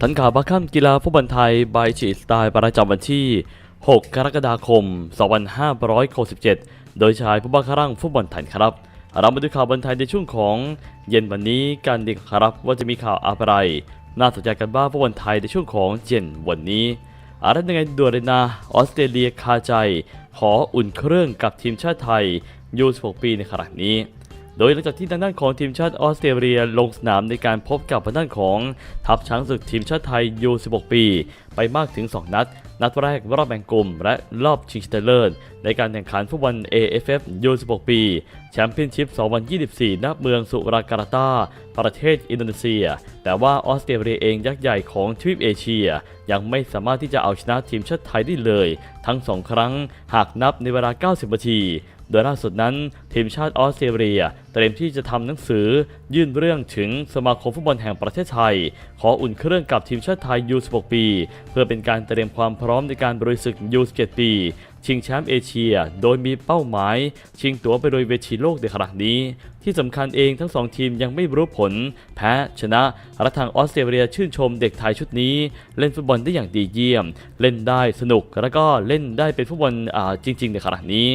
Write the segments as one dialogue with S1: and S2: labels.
S1: ทันข่าวบัคคัมกีฬาฟุตบอลไทยบายชีสไตล์ประจำวันที่ 6 กรกฎาคม 2567 โดยชายผู้บังคับร่างฟุตบอลไทยครับ เรามาดูข่าวบอลไทยในช่วงของเย็นวันนี้กันดีกว่าครับว่าจะมีข่าวอะไร น่าสนใจกันบ้างฟุตบอลไทยในช่วงของเย็นวันนี้อะไรยังไงด่วนเลยนะออสเตรเลียคาใจ ขออุ่นเครื่องกับทีมชาติไทยยู16ปีในขณะนี้ โดยหลังจากที่ทางด้านของทีมชาติออสเตรเลียลงสนามในการพบกับทางด้านของทัพช้างศึกทีมชาติไทยยู16 ปี ไปมากถึง 2 นัด นัดแรกรอบแบ่งกลุ่ม และรอบชิงชนะเลิศในการแข่งขันฟุตบอล AFF U16 ปี แชมเปี้ยนชิพ 2024 ณ เมืองสุราการ์ตา ประเทศอินโดนีเซีย แต่ว่าออสเตรเลียเองยักษ์ใหญ่ของทวีปเอเชีย ยังไม่สามารถที่จะเอาชนะทีมชาติไทยได้เลย ทั้ง 2 ครั้งหากนับในเวลา 90 นาที โดยล่าสุดนั้นทีมชาติออสเตรเลียเตรียมที่จะทำหนังสือยื่นเรื่องถึงสมาคมฟุตบอลแห่งประเทศไทย ขออุ่นเครื่องกับทีมชาติไทยยู16ปี เพื่อเป็นการเตรียมความพร้อมในการบริสุทธิ์ยู17ปี ชิงแชมป์เอเชีย โดยมีเป้าหมาย ชิงตั๋วไปโดยเวทีโลกในครั้งนี้ ที่สำคัญเองทั้งสองทีมยังไม่รู้ผล แพ้ชนะและทางออสเตรเลียชื่นชมเด็กไทยชุดนี้ เล่นฟุตบอลได้อย่างดีเยี่ยม เล่นได้สนุกแล้วก็เล่นได้เป็นฟุตบอลอ่าจริง ๆ ในขณะนี้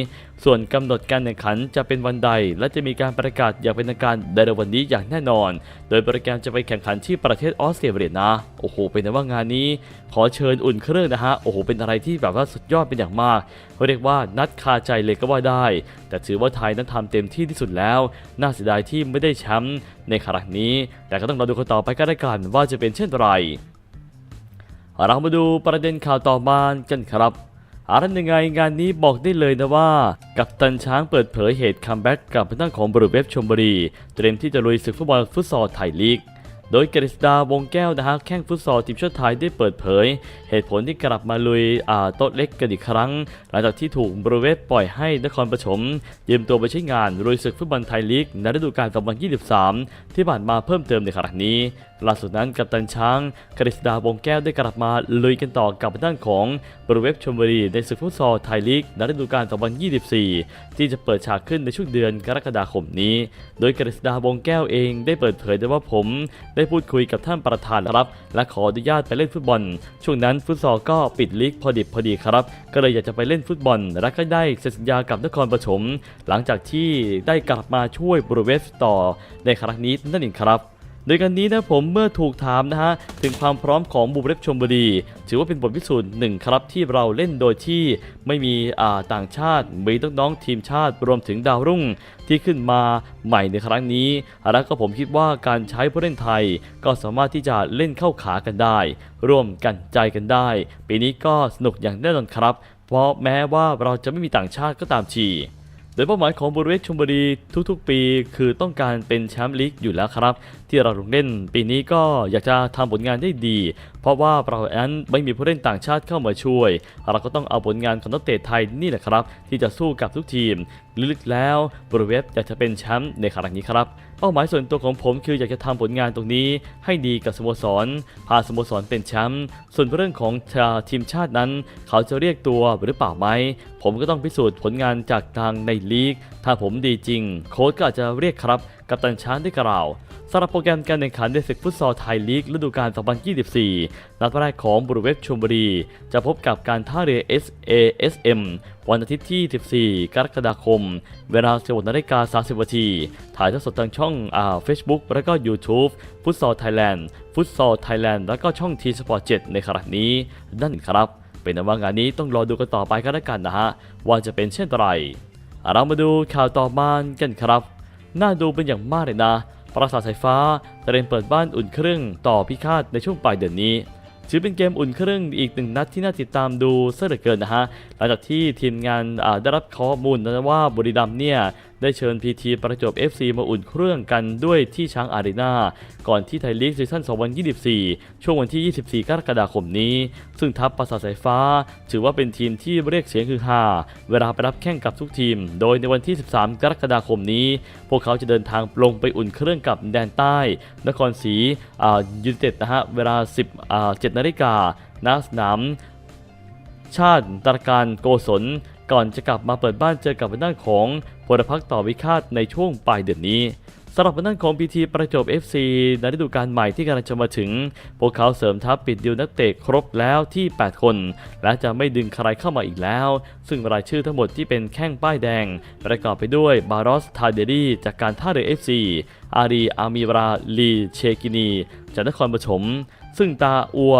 S1: ส่วนกำหนดการแข่งขันจะเป็นวันใด และจะมีการประกาศอย่างเป็นทางการในเร็ววันนี้อย่างแน่นอน โดยโปรแกรมจะไปแข่งขันที่ประเทศออสเตรเลียนะโอ้โหเป็นว่างานนี้ ขอเชิญอุ่นเครื่องนะฮะโอ้โหเป็นอะไรที่แบบว่าสุดยอดเป็นอย่างมากเขาเรียกว่านัดคาใจเลยก็ว่าได้ แต่ถือว่าไทยนั้นทำเต็มที่ที่สุดแล้วน่าเสียดายที่ไม่ได้แชมป์ในครั้งนี้ แต่ก็ต้องรอดูคนต่อไปก็ได้กันว่าจะเป็นเช่นไรเรามาดูประเด็นข่าวต่อมากันครับอะไรยังไงงานนี้บอกได้เลยนะว่า กัปตันช้างเปิดเผยเหตุคัมแบ็กกับทางด้านของบริเวฟชมบุรี เตรียมที่จะลุยศึกฟุตบอลฟุตซอลไทยลีก โดยกฤษดาวงแก้วนะฮะแข้งฟุตซอลทีมชาติไทยได้เปิดเผย เหตุผลที่กลับมาลุยอ่าโต๊ะเล็กกันอีกครั้ง หลังจากที่ถูกบริเวณปล่อยให้นครปฐมยืมตัวไปใช้งานลุยศึกฟุตบอลไทยลีกในฤดูกาล2023 ที่ผ่านมาเพิ่มเติมในครั้งนี้ ล่าสุดนั้นกัปตันช้างกฤษดาวงแก้วได้กลับมาลุยกันต่อกับด้านของบริเวฟชมบุรีในศึกฟุตซอลไทยลีกในฤดูกาล2024 ที่จะเปิดฉากขึ้นในช่วงเดือนกรกฎาคมนี้ โดยกฤษดาวงแก้วเองได้เปิดเผยได้ว่าผม ได้พูดคุยกับท่านประธานครับ และขออนุญาตไปเล่นฟุตบอล ช่วงนั้นฟุตซอลก็ปิดลีกพอดิบพอดีครับ ก็เลยอยากจะไปเล่นฟุตบอล และก็ได้เซ็นสัญญากับนครปฐมหลังจากที่ได้กลับมาช่วยบริเวฟต่อในครั้งนี้นั่นเองครับ ดยกันนี้นะผมเมื่อถูกถามนะฮะถึงความพร้อมของบุรีรัมย์ชมบุรี ถือว่าเป็นบทพิสูจน์หนึ่งครับที่เราเล่นโดยที่ไม่มีอ่าต่างชาติมีน้องๆทีมชาติรวมถึงดาวรุ่งที่ขึ้นมาใหม่ในครั้งนี้แล้วก็ผมคิดว่าการใช้ผู้เล่นไทย ก็สามารถที่จะเล่นเข้าขากันได้ ร่วมกันใจกันได้ ปีนี้ก็สนุกอย่างแน่นอนครับ เพราะแม้ว่าเราจะไม่มีต่างชาติก็ตามที โดยเป้าหมายของบริเวณชมบุรีทุกๆ ปี คือต้องการเป็นแชมป์ลีกอยู่แล้วครับ ที่เราลงเล่นปีนี้ก็อยากจะทำผลงานได้ดี เพราะว่าเรานั้นไม่มีผู้เล่นต่างชาติเข้ามาช่วย เราก็ต้องเอาผลงานของนักเตะไทยนี่แหละครับ ที่จะสู้กับทุกทีมลึกๆแล้วบริเวณอยากจะเป็นแชมป์ในครั้งนี้ครับ เป้าหมายส่วนตัวของผมคืออยากจะทำผลงานตรงนี้ ให้ดีกับสโมสร พาสโมสรเป็นแชมป์ส่วนเรื่องของทีมชาตินั้น เขาจะเรียกตัวหรือเปล่าไหม ผมก็ต้องพิสูจน์ผลงานจากทางในลีก ถ้าผมดีจริง โค้ชก็อาจจะเรียกครับ กับตันช้างได้กล่าวสำหรับโปรแกรมการแข่งขันในศึกฟุตซอลไทยลีกฤดูกาล 2024 นัดแรกของบุรีเวฟชลบุรี จะพบกับการท่าเรือ SASM วันอาทิตย์ที่ 14 กรกฎาคม เวลา16นาฬิกา30นาที ถ่ายทอดสดทางช่องอ่า Facebook แล้วก็ YouTube ฟุตซอลไทยแลนด์ ฟุตซอลไทยแลนด์ แล้วก็ช่องทีสปอร์7ในครั้งนี้ นั่นครับ เป็นว่างานนี้ต้องรอดูกันต่อไปก็แล้วกันนะฮะ ว่าจะเป็นเช่นไร เรามาดูข่าวต่อมากันครับ น่าดูเป็นอย่างมากเลยนะ ปราสาทสายฟ้าเตรียมเปิดบ้านอุ่นเครื่องต่อพิฆาตในช่วงปลายเดือนนี้ถือเป็นเกมอุ่นเครื่องอีกหนึ่งนัดที่น่าติดตามดูเสียเหลือเกินนะฮะ หลังจากที่ทีมงานได้รับข้อมูลนะว่าบุรีรัมเนี่ย ได้เชิญพีทีประจวบ FC มาอุ่นเครื่องกันด้วยที่ช้างอารีนาก่อนที่ไทยลีกซีซั่น 2024 ช่วงวันที่ 24 กรกฎาคมนี้ ซึ่งทัพปราสาทสายฟ้า ถือว่าเป็นทีมที่เรียกเสียงคือฮาเวลาไปรับแข่งกับทุกทีม โดยในวันที่ 13 กรกฎาคมนี้ พวกเขาจะเดินทางลงไปอุ่นเครื่องกับแดนใต้ นครศรีอ่ายูนเต็ดนะฮะเวลา10อ่า7นาฬิกาณสนามชาติตรการโกศล ก่อนจะกลับมาเปิดบ้านเจอกับด้านของพลพรรคต่อวิคาตในช่วงปลายเดือนนี้สำหรับด้านของพีทีประจบ FC ในฤดูกาลใหม่ที่กำลังจะมาถึง พวกเขาเสริมทัพปิดดิวนักเตะครบแล้วที่ 8 คน และจะไม่ดึงใครเข้ามาอีกแล้ว ซึ่งรายชื่อทั้งหมดที่เป็นแข้งป้ายแดง ประกอบไปด้วยบารอส ทาเดรีจากการท่าเรือ FC อารีอามีรา ลี เชกินี จากนครปฐมซึ่งตาอัว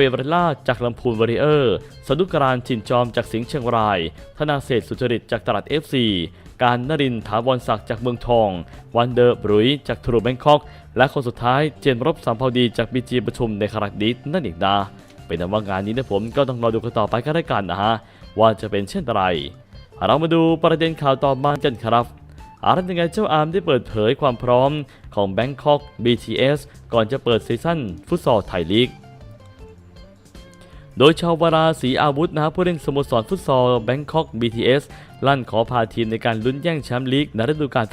S1: เฟเวอร์ล่าจากลำพูนวอริเออร์สดุกรานชินจอมจากสิงห์เชียงราย ธนาเศษสุจริตจากตลาด FC การนรินถาวรศักดิ์จากเมืองทอง วันเดอร์บรุยจากทรูแบงคอก และคนสุดท้ายเจนรบสามเภาดีจากบีจีประชุมในคาราดิสนั่นเองนะเป็นนว่างานนี้นะผมก็ต้องรอดูกันต่อไปก็ได้กันนะฮะ ว่าจะเป็นเช่นไร เรามาดูประเด็นข่าวต่อมากันครับอาร์ตยังไงเจ้าอาร์มได้เปิดเผยความพร้อมของ Bangkok BTS ก่อนจะเปิดซีซั่นฟุตซอลไทยลีก โดยชาววราศรีอาวุธนะครับผู้เล่นสโมสรฟุตซอลแบงคอก BTS ลั่นขอพาทีมในการลุ้นแย่งแชมป์ลีกในฤดูกาล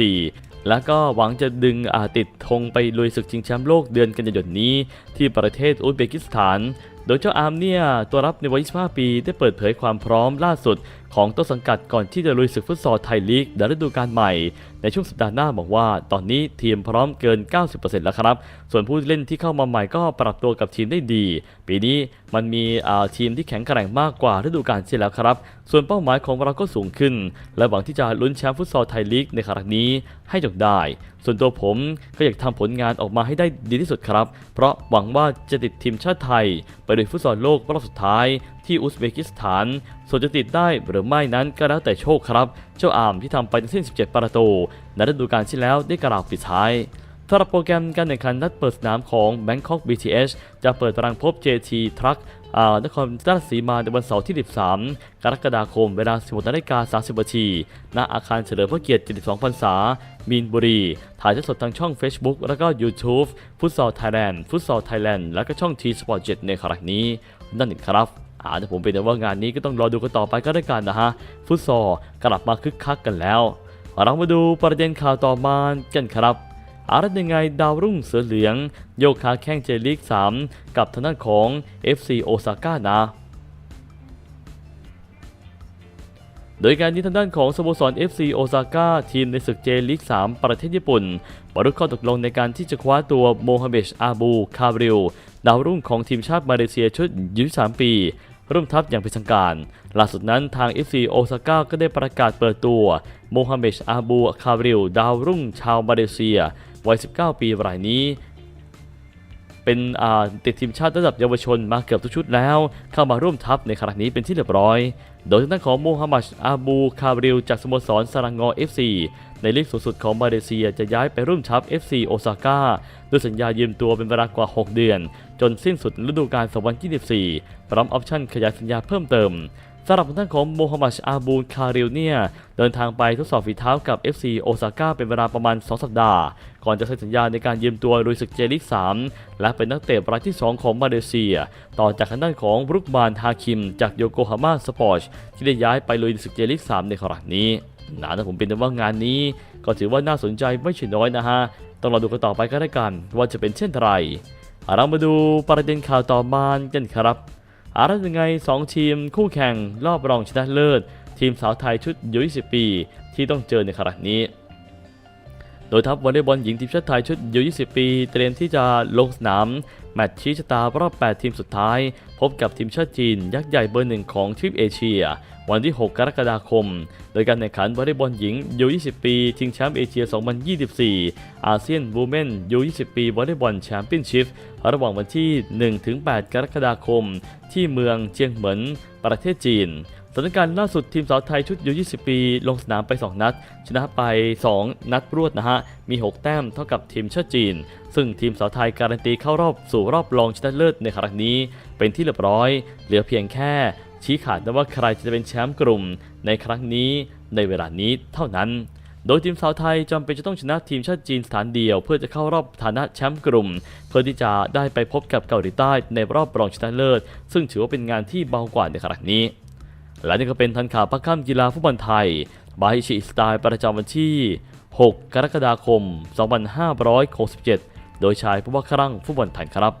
S1: 2024 และก็หวังจะดึงอาติดธงไปลุยศึกชิงแชมป์โลกเดือนกันยายนนี้ ที่ประเทศอุซเบกิสถาน โดยเจ้าอาร์มเนี่ยตัวรับในวัย 25 ปี ได้เปิดเผยความพร้อมล่าสุด ของต้นสังกัดก่อนที่จะลุยศึกฟุตซอลไทยลีกในฤดูกาลใหม่ ในช่วงสัปดาห์หน้าบอกว่า ตอนนี้ทีมพร้อมเกิน 90%แล้วครับ ส่วนผู้เล่นที่เข้ามาใหม่ก็ปรับตัวกับทีมได้ดี ปีนี้มันมีอ่าทีมที่แข็งแกร่งมากกว่าฤดูกาลที่แล้วครับ ส่วนเป้าหมายของเราก็สูงขึ้น และหวังที่จะลุ้นแชมป์ฟุตซอลไทยลีกในครั้งนี้ให้จงได้ ส่วนตัวผมก็อยากทำผลงานออกมาให้ได้ดีที่สุดครับ เพราะหวังว่าจะติดทีมชาติไทย ไปในฟุตซอลโลกรอบสุดท้ายที่อุซเบกิสถาน ส่วนจะติดได้หรือไม่นั้นก็แล้วแต่โชคครับ เจ้าอามที่ทำไปทั้งสิ้น 17 ประตูในฤดูกาลที่แล้วได้กล่าวปิดท้ายสำหรับโปรแกรมการแข่งขันนัดเปิดสนามของ Bangkok BTS จะเปิดตารางพบ JT Truck อ่านครราชสีมาในวันเสาร์ที่ 13 กรกฎาคม เวลา 16นาฬิกา30นาทีณอาคารเฉลิมพระเกียรติ 72พรรษา มีนบุรี ถ่ายทอดสดทางช่อง Facebook แล้วก็ YouTube ฟุตซอลไทยแลนด์ฟุตซอลไทยแลนด์แล้วก็ช่อง T Sport 7ในครั้งนี้ นั่นเองครับอาแต่ผมเป็นแต่ว่างานนี้ก็ต้องรอดูกันต่อไปก็ได้กันนะฮะ ฟุตซอลกลับมาคึกคักกันแล้ว เรามาดูประเด็นข่าวต่อมากันครับอารัตยังไงดาวรุ่งเสือเหลือง โยกขาแข้งเจลีก3 กับทางด้านของ FC โอซาก้านะ โดยการนี้ทางด้านของสโมสร FC โอซาก้าทีมในศึกเจลีก 3 ประเทศญี่ปุ่นบรรลุข้อตกลงในการที่จะคว้าตัวโมฮัมเหม็ดอาบู คาบริลดาวรุ่งของทีมชาติมาเลเซียชุด23ปีร่วมทัพอย่างเป็นทางการ ล่าสุดนั้นทาง FC โอซาก้าก็ได้ประกาศเปิดตัวโมฮัมเหม็ดอาบู คาบริลดาวรุ่งชาวมาเลเซียวัย 19 ปีรายนี้ เป็นติดทีมชาติระดับเยาวชนมาเกือบทุกชุดแล้ว เข้ามาร่วมทัพในครั้งนี้เป็นที่เรียบร้อย โดยทางด้านของโมฮัมหมัดอาบูคาบริลจากสโมสรสรังงอ FC ในลีกสูงสุดของมาเลเซียจะย้ายไปร่วมทัพ FC โอซาก้าด้วยสัญญายืมตัวเป็นเวลากว่า 6 เดือน จนสิ้นสุดฤดูกาล2024 พร้อมออปชั่นขยายสัญญาเพิ่มเติม สำหรับทางด้านของโมฮัมหมัดอาบูคาริลเนี่ยเดินทางไปทดสอบฝีเท้ากับ FC โอซาก้าเป็นเวลาประมาณ 2 สัปดาห์ ก่อนจะเซ็นสัญญาในการยืมตัวลุยศึกเจลิก 3 และเป็นนักเตะรายที่ 2 ของมาเลเซีย ต่อจากทางด้านของบรุกบานฮาคิม จากโยโกฮาม่าสปอร์ตที่ได้ย้ายไปลุยศึกเจลิก 3 ในครั้งนี้นะถ้าผมเป็นว่างานนี้ ก็ถือว่าน่าสนใจไม่ใช่น้อยนะฮะต้องรอดูกันต่อไปก็ได้กันว่าจะเป็นเช่นไรเรามาดูประเด็นข่าวต่อมากันครับ อารัยังไง 2 ทีมคู่แข่งรอบรองชนะเลิศ ทีมสาวไทยชุดยุ20 ปี ที่ต้องเจอในครั้งนี้ โดยทัพวอลเลย์บอลหญิงทีมชาติไทยชุดยุ20 ปี เตรียมที่จะลงสนาม แมตช์ชี้ชะตารอบ 8 ทีมสุดท้าย พบกับทีมชาติจีน ยักษ์ใหญ่เบอร์หนึ่งของทวีปเอเชีย วันที่ 6 กรกฎาคม โดยการแข่งขันวอลเลย์บอลหญิงยู20 ปีชิงแชมป์เอเชีย 2024 อาเซียนวูแมนยู20 ปีวอลเลย์บอลแชมเปี้ยนชิพระหว่างวันที่ 1-8 กรกฎาคม ที่เมืองเจียงเหมิน ประเทศจีน สถานการณ์ล่าสุดทีมสาวไทยชุดยู20 ปี ลงสนามไป 2 นัด ชนะไป 2 นัดรวดนะฮะ มี 6 แต้มเท่ากับทีมชาติจีน ซึ่งทีมสาวไทยการันตีเข้ารอบสู่รอบรองชนะเลิศในครั้งนี้เป็นที่เรียบร้อย เหลือเพียงแค่ชี้ขาดนะว่าใครจะเป็นแชมป์กลุ่มในครั้งนี้ในเวลานี้เท่านั้น โดยทีมสาวไทยจำเป็นจะต้องชนะทีมชาติจีนสถานเดียว เพื่อจะเข้ารอบฐานะแชมป์กลุ่ม เพื่อที่จะได้ไปพบกับเกาหลีใต้ในรอบรองชนะเลิศ ซึ่งถือว่าเป็นงานที่เบากว่าในครั้งนี้ และนี่ก็เป็นทันข่าวพักค่ำกีฬาฟุตบอลไทย บายชิสไตล์ประจำวันที่ 6 กรกฎาคม 2567 โดยชายผู้ว่าครั่งฟุตบอลไทยครับ